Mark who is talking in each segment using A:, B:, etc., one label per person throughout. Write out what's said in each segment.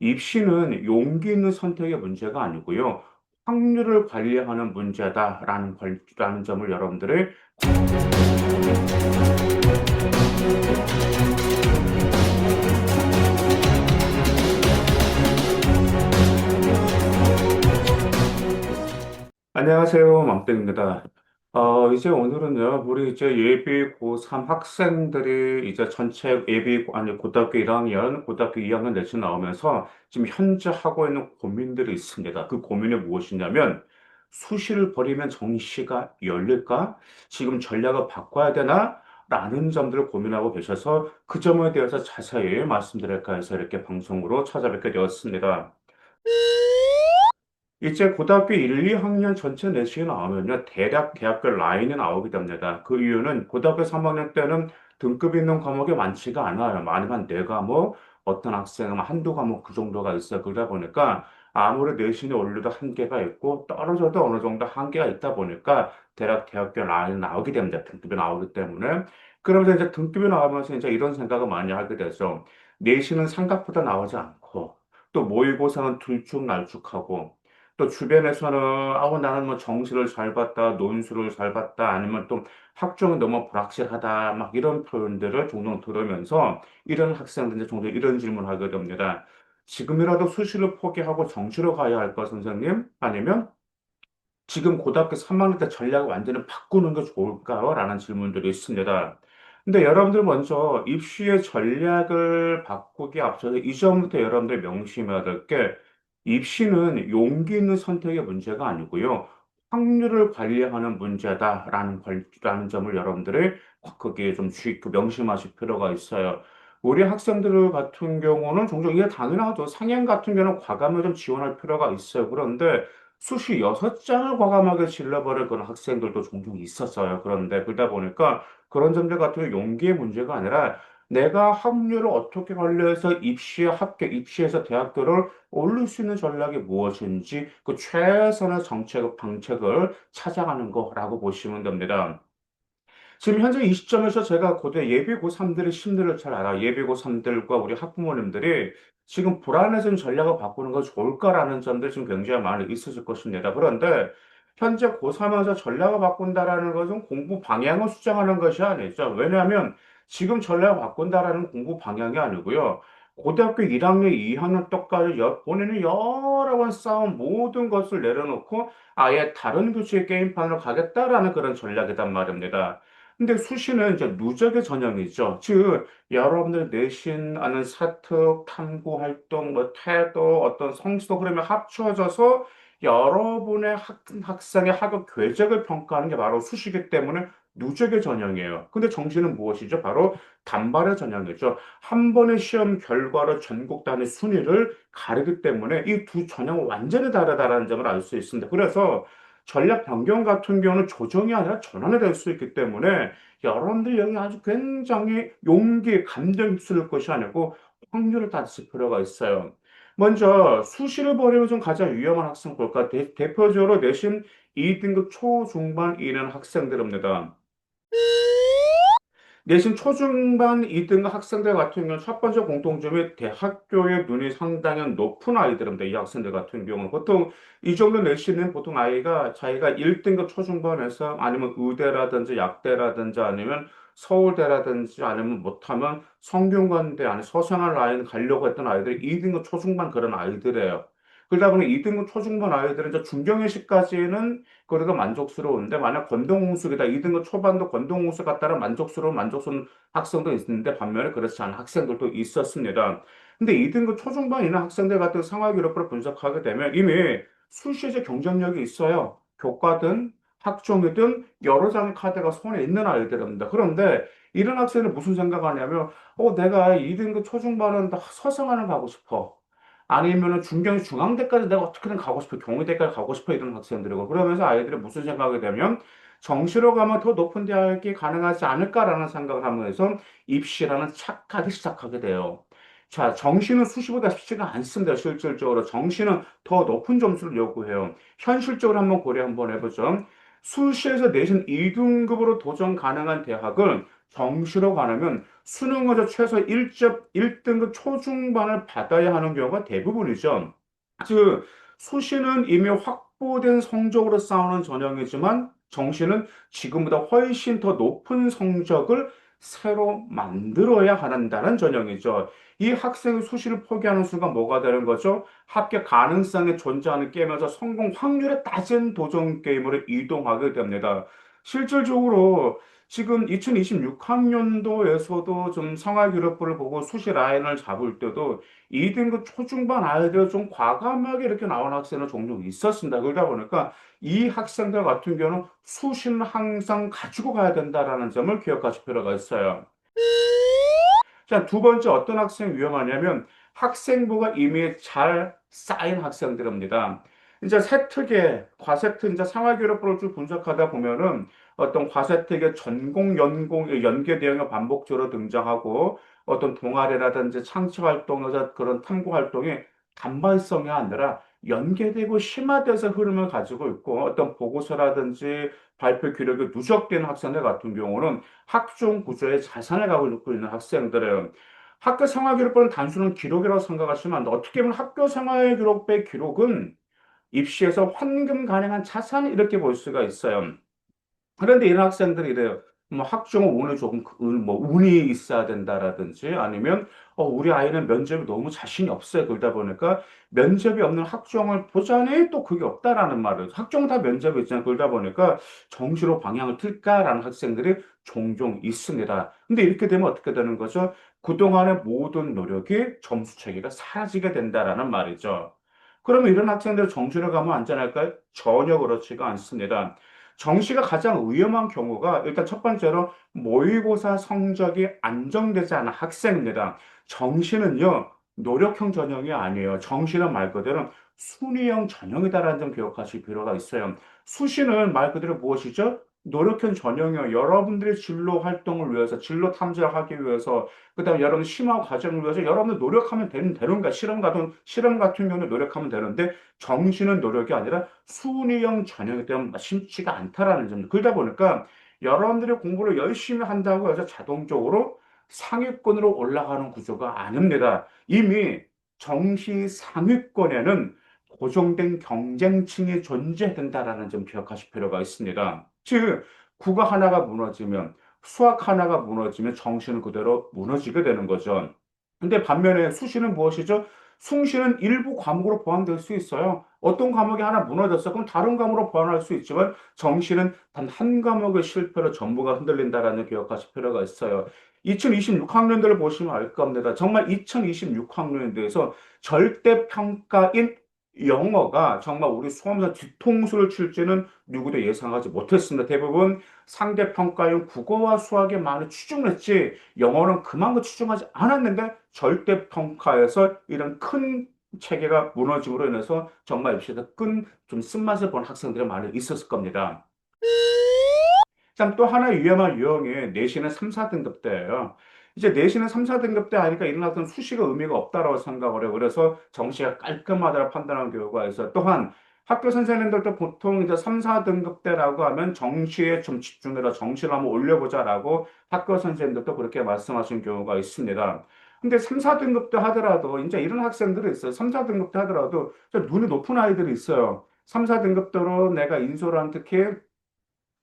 A: 입시는 용기 있는 선택의 문제가 아니고요. 확률을 관리하는 문제다라는 걸, 라는 점을 여러분들을 안녕하세요. 맘땡입니다. 어, 이제 오늘은요, 우리 이제 예비 고3 학생들이 이제 전체 예비, 아니, 고등학교 1학년, 고등학교 2학년 내신 나오면서 지금 현재 하고 있는 고민들이 있습니다. 그 고민이 무엇이냐면, 수시를 버리면 정시가 열릴까? 지금 전략을 바꿔야 되나? 라는 점들을 고민하고 계셔서 그 점에 대해서 자세히 말씀드릴까 해서 이렇게 방송으로 찾아뵙게 되었습니다. 이제 고등학교 1, 2학년 전체 내신이 나오면요, 대략 대학교 라인이 나오게 됩니다. 그 이유는 고등학교 3학년 때는 등급 있는 과목이 많지가 않아요. 많으면 네 과목, 어떤 학생은 한두 과목 그 정도가 있어요. 그러다 보니까 아무리 내신이 올려도 한계가 있고 떨어져도 어느 정도 한계가 있다 보니까 대략 대학교 라인이 나오게 됩니다. 등급이 나오기 때문에. 그러면서 이제 등급이 나오면서 이제 이런 생각을 많이 하게 되죠. 내신은 생각보다 나오지 않고 또 모의고사는 들쭉날쭉하고 또 주변에서는 아우 나는 뭐 정시를 잘 봤다, 논술을 잘 봤다, 아니면 또 학종이 너무 불확실하다, 막 이런 표현들을 종종 들으면서 이런 학생들이 종종 이런 질문을 하게 됩니다. 지금이라도 수시를 포기하고 정시로 가야 할까, 선생님? 아니면 지금 고등학교 3학년 때 전략을 완전히 바꾸는 게 좋을까요? 라는 질문들이 있습니다. 근데 여러분들 먼저 입시의 전략을 바꾸기 앞서서 이 점부터 여러분들 명심해야 될 게 입시는 용기 있는 선택의 문제가 아니고요. 확률을 관리하는 문제다라는 걸, 라는 점을 여러분들이 거기에 좀 주의, 그 명심하실 필요가 있어요. 우리 학생들 같은 경우는 종종 이게 당연하죠. 상행 같은 경우는 과감히 좀 지원할 필요가 있어요. 그런데 수시 여섯 장을 과감하게 질러버릴 그런 학생들도 종종 있었어요. 그런데 그러다 보니까 그런 점들 같은 경우 용기의 문제가 아니라 내가 확률을 어떻게 관리해서 입시에 합격, 입시에서 대학교를 올릴 수 있는 전략이 무엇인지 그 최선의 정책, 방책을 찾아가는 거라고 보시면 됩니다. 지금 현재 이 시점에서 제가 고대 예비 고3들의 심리를 잘 알아. 예비 고3들과 우리 학부모님들이 지금 불안해진 전략을 바꾸는 거 좋을까라는 점들이 지금 굉장히 많이 있으실 것입니다. 그런데 현재 고3에서 전략을 바꾼다라는 것은 공부 방향을 수정하는 것이 아니죠. 왜냐하면 지금 전략을 바꾼다라는 공부 방향이 아니고요. 고등학교 1학년, 2학년 때까지 여- 본인이 여러 번 쌓은 모든 것을 내려놓고 아예 다른 교수의 게임판으로 가겠다라는 그런 전략이란 말입니다. 근데 수시는 이제 누적의 전형이죠. 즉, 여러분들 내신하는 사특, 탐구 활동, 뭐 태도, 어떤 성취도 그러면 합쳐져서 여러분의 학, 학생의 학업 궤적을 평가하는 게 바로 수시이기 때문에 누적의 전형이에요. 근데 정시는 무엇이죠? 바로 단발의 전형이죠. 한 번의 시험 결과로 전국 단위 순위를 가리기 때문에 이 두 전형은 완전히 다르다는 점을 알 수 있습니다. 그래서 전략 변경 같은 경우는 조정이 아니라 전환이 될 수 있기 때문에 여러분들 여기 아주 굉장히 용기, 감정 휩쓸릴 것이 아니고 확률을 따질 필요가 있어요. 먼저 수시를 버리면 좀 가장 위험한 학생 볼까? 대, 대표적으로 내신 2등급 초중반 이는 학생들입니다. 내신 초중반 2등급 학생들 같은 경우는 첫 번째 공통점이 대학교의 눈이 상당히 높은 아이들입니다. 이 학생들 같은 경우는 보통 이 정도 내신은 보통 아이가 자기가 1등급 초중반에서 아니면 의대라든지 약대라든지 아니면 서울대라든지 아니면 못하면 성균관대 아니 서생할 라인 가려고 했던 아이들이 2등급 초중반 그런 아이들이에요. 그러다 보니 2등급 초중반 아이들은 이제 중경외시까지는 그래도 만족스러운데 만약 건동홍수기다 2등급 초반도 건동홍수 같다는 만족스러운 만족스러운 학생도 있는데 반면에 그렇지 않은 학생들도 있었습니다. 근데 2등급 초중반 있는 학생들 같은 생활 기록부를 분석하게 되면 이미 수시제 경쟁력이 있어요. 교과든 학종이든 여러 장의 카드가 손에 있는 아이들입니다. 그런데 이런 학생은 무슨 생각하냐면 어 내가 2등급 초중반은 다 서성하는 가고 싶어. 아니면은 중경 중앙대까지 내가 어떻게든 가고 싶어. 경희대까지 가고 싶어. 이런 학생들이고. 그러면서 아이들이 무슨 생각이 되면 정시로 가면 더 높은 대학이 가능하지 않을까라는 생각을 하면서 입시라는 착하기 시작하게 돼요. 자, 정시는 수시보다 쉽지가 않습니다. 실질적으로. 정시는 더 높은 점수를 요구해요. 현실적으로 한번 고려 한번 해보죠. 수시에서 내신 2등급으로 도전 가능한 대학은 정시로 가려면 수능에서 최소 1점, 1등급 초중반을 받아야 하는 경우가 대부분이죠. 즉, 수시는 이미 확보된 성적으로 싸우는 전형이지만 정시는 지금보다 훨씬 더 높은 성적을 새로 만들어야 한다는 전형이죠. 이 학생이 수시를 포기하는 순간 뭐가 되는 거죠? 합격 가능성이 존재하는 게임에서 성공 확률에 따진 도전 게임으로 이동하게 됩니다. 실질적으로 지금 2026학년도에서도 좀 생활기록부를 보고 수시 라인을 잡을 때도 2등급 초중반 아이들 좀 과감하게 이렇게 나온 학생은 종종 있었습니다. 그러다 보니까 이 학생들 같은 경우는 수시는 항상 가지고 가야 된다라는 점을 기억하실 필요가 있어요. 자, 두 번째 어떤 학생이 위험하냐면 학생부가 이미 잘 쌓인 학생들입니다. 이제 세특의 과세특 이제 생활기록부를 쭉 분석하다 보면은 어떤 과세특의 전공 연공 연계 내용이 반복적으로 등장하고 어떤 동아리라든지 창치 활동에서 그런 탐구 활동이 단발성이 아니라 연계되고 심화돼서 흐름을 가지고 있고 어떤 보고서라든지 발표 기록이 누적된 학생들 같은 경우는 학종 구조의 자산을 갖고 있는 학생들은 학교 생활 기록부는 단순한 기록이라고 생각하시면. 어떻게 보면 학교 생활 기록부의 기록은 입시에서 환금 가능한 자산 이렇게 볼 수가 있어요. 그런데 이런 학생들이 이래요. 뭐 학종은 운이 조금 뭐 운이 있어야 된다라든지 아니면 어, 우리 아이는 면접이 너무 자신이 없어요. 그러다 보니까 면접이 없는 학종을 보자니 또 그게 없다라는 말을 학종 다 면접이 있잖아요. 그러다 보니까 정시로 방향을 틀까라는 학생들이 종종 있습니다. 근데 이렇게 되면 어떻게 되는 거죠? 그동안의 모든 노력이 점수 체계가 사라지게 된다라는 말이죠. 그러면 이런 학생들 정시를 가면 안전할까요? 전혀 그렇지가 않습니다. 정시가 가장 위험한 경우가 일단 첫 번째로 모의고사 성적이 안정되지 않은 학생입니다. 정시는요, 노력형 전형이 아니에요. 정시는 말 그대로 순위형 전형이다라는 점 기억하실 필요가 있어요. 수시는 말 그대로 무엇이죠? 노력형 전형이요. 여러분들의 진로 활동을 위해서, 진로 탐색을 하기 위해서, 그 다음에 여러분 심화 과정을 위해서 여러분들 노력하면 되는, 되는 거야. 실험 같은, 실험 같은 경우는 노력하면 되는데, 정시는 노력이 아니라 순위형 전형이기 때문에 심치가 않다라는 점. 그러다 보니까 여러분들이 공부를 열심히 한다고 해서 자동적으로 상위권으로 올라가는 구조가 아닙니다. 이미 정시 상위권에는 고정된 경쟁층이 존재된다라는 점 기억하실 필요가 있습니다. 즉, 국어 하나가 무너지면 수학 하나가 무너지면 정시는 그대로 무너지게 되는 거죠. 근데 반면에 수시는 무엇이죠? 숭시는 일부 과목으로 보완될 수 있어요. 어떤 과목이 하나 무너졌어. 그럼 다른 과목으로 보완할 수 있지만 정시는 단 한 과목의 실패로 전부가 흔들린다라는 기억하실 필요가 있어요. 2026학년들을 보시면 알 겁니다. 정말 2026학년도에서 절대평가인 영어가 정말 우리 수험생 뒤통수를 칠지는 누구도 예상하지 못했습니다. 대부분 상대평가용 국어와 수학에 많이 치중을 했지 영어는 그만큼 치중하지 않았는데 절대평가에서 이런 큰 체계가 무너짐으로 인해서 정말 입시에서 끈좀 쓴맛을 본 학생들이 많이 있었을 겁니다. 참 또 하나의 위험한 유형이 내신은 3, 4등급 때예요. 이제 내신은 3, 4등급 때 하니까 학생 수시가 의미가 없다라고 생각을 해요. 그래서 정시가 깔끔하다고 판단하는 경우가 있어요. 또한 학교 선생님들도 보통 이제 3, 4등급 때라고 하면 정시에 좀 집중해라, 정시를 한번 올려보자라고 학교 선생님들도 그렇게 말씀하신 경우가 있습니다. 근데 3, 4등급 때 하더라도 이제 이런 학생들이 있어요. 3, 4등급 때 하더라도 눈이 높은 아이들이 있어요. 3, 4등급 때로 내가 인솔을 한 특히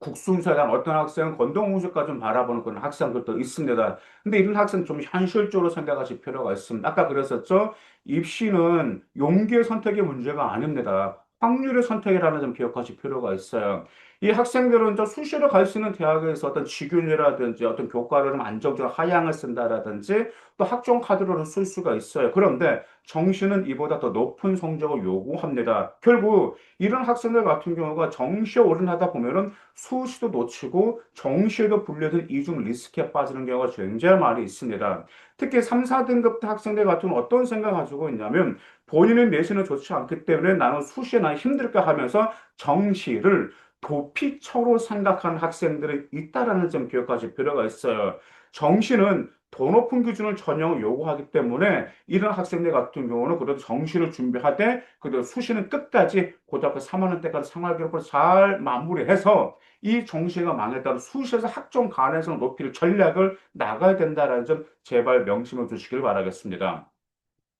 A: 국순서당 어떤 학생은 건동우주까지 좀 바라보는 그런 학생들도 있습니다. 근데 이런 학생 좀 현실적으로 생각하실 필요가 있습니다. 아까 그랬었죠? 입시는 용기의 선택의 문제가 아닙니다. 확률의 선택이라는 점 기억하실 필요가 있어요. 이 학생들은 저 수시로 갈 수 있는 대학에서 어떤 직윤이라든지 어떤 교과를 좀 안정적으로 하향을 쓴다라든지 또 학종 카드로 쓸 수가 있어요. 그런데 정시는 이보다 더 높은 성적을 요구합니다. 결국 이런 학생들 같은 경우가 정시에 올인하다 보면은 수시도 놓치고 정시에도 불려진 이중 리스크에 빠지는 경우가 굉장히 많이 있습니다. 특히 3, 4등급 학생들 같은 어떤 생각 가지고 있냐면 본인의 내신은 좋지 않기 때문에 나는 수시에 난 힘들까 하면서 정시를 도피처로 생각하는 학생들이 있다라는 점 기억하실 필요가 있어요. 정시는 더 높은 기준을 전형 요구하기 때문에 이런 학생들 같은 경우는 그래도 정시를 준비하되 그래도 수시는 끝까지 고등학교 3학년 때까지 생활기록을 잘 마무리해서 이 정시가 망했다면 수시에서 학점 가능성 높이를 전략을 나가야 된다라는 점 제발 명심해 주시길 바라겠습니다.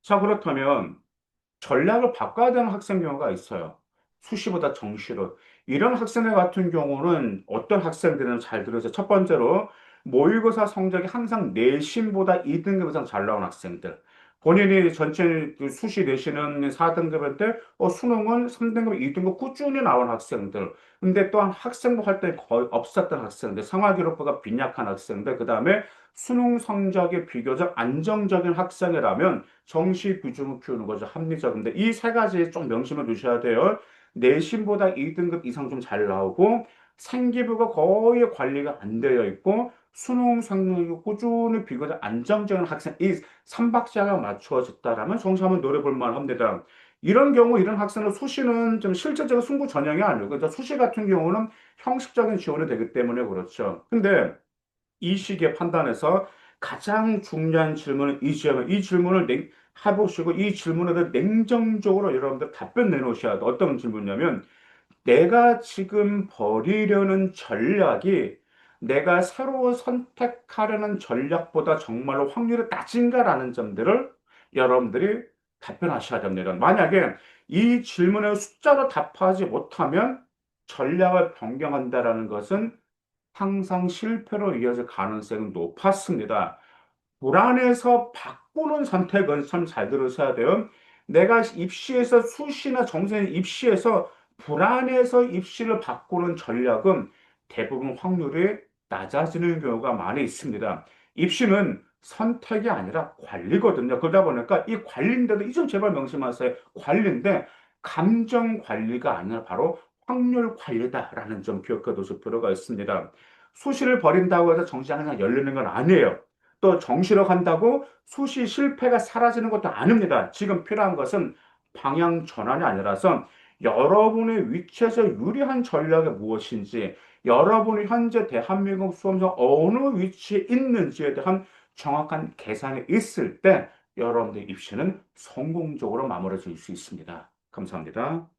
A: 자, 그렇다면 전략을 바꿔야 되는 학생 경우가 있어요. 수시보다 정시로. 이런 학생들 같은 경우는 어떤 학생들은 잘 들으세요. 첫 번째로 모의고사 성적이 항상 내신보다 2등급 이상 잘 나온 학생들. 본인이 전체 그 수시 내신은 4등급인데 어, 수능은 3등급, 2등급 꾸준히 나온 학생들. 근데 또한 학생부 활동이 거의 없었던 학생들, 생활 기록부가 빈약한 학생들, 그 다음에 수능 성적이 비교적 안정적인 학생이라면 정시 비중을 키우는 거죠. 합리적인데 이 세 가지 좀 명심해 두셔야 돼요. 내신보다 2등급 이상 좀 잘 나오고 생기부가 거의 관리가 안 되어 있고 수능 성적이 꾸준히 비교적 안정적인 학생 이 3박자가 맞추어졌다라면 정시 한번 노려볼 만합니다. 이런 경우 이런 학생은 수시는 좀 실질적인 승부 전형이 아니고 그러니까 수시 같은 경우는 형식적인 지원이 되기 때문에 그렇죠. 근데 이 시기에 판단해서 가장 중요한 질문은 이 질문, 이 질문을 냉, 해보시고 이 질문에 대해 냉정적으로 여러분들 답변 내놓으셔야 돼. 어떤 질문이냐면 내가 지금 버리려는 전략이 내가 새로 선택하려는 전략보다 정말로 확률이 낮은가라는 점들을 여러분들이 답변하셔야 됩니다. 만약에 이 질문에 숫자로 답하지 못하면 전략을 변경한다라는 것은 항상 실패로 이어질 가능성이 높았습니다. 불안해서 바 꾸는 선택은 참 잘 들으셔야 돼요. 내가 입시에서 수시나 정시나 입시에서 불안해서 입시를 바꾸는 전략은 대부분 확률이 낮아지는 경우가 많이 있습니다. 입시는 선택이 아니라 관리거든요. 그러다 보니까 이 관리인데도 이 점 제발 명심하세요. 관리인데 감정 관리가 아니라 바로 확률 관리다라는 점 기억해 두실 필요가 있습니다. 수시를 버린다고 해서 정시가 그냥 열리는 건 아니에요. 또 정시로 간다고 수시 실패가 사라지는 것도 아닙니다. 지금 필요한 것은 방향 전환이 아니라서 여러분의 위치에서 유리한 전략이 무엇인지, 여러분이 현재 대한민국 수험생 어느 위치에 있는지에 대한 정확한 계산이 있을 때 여러분들 입시는 성공적으로 마무리 질 수 있습니다. 감사합니다.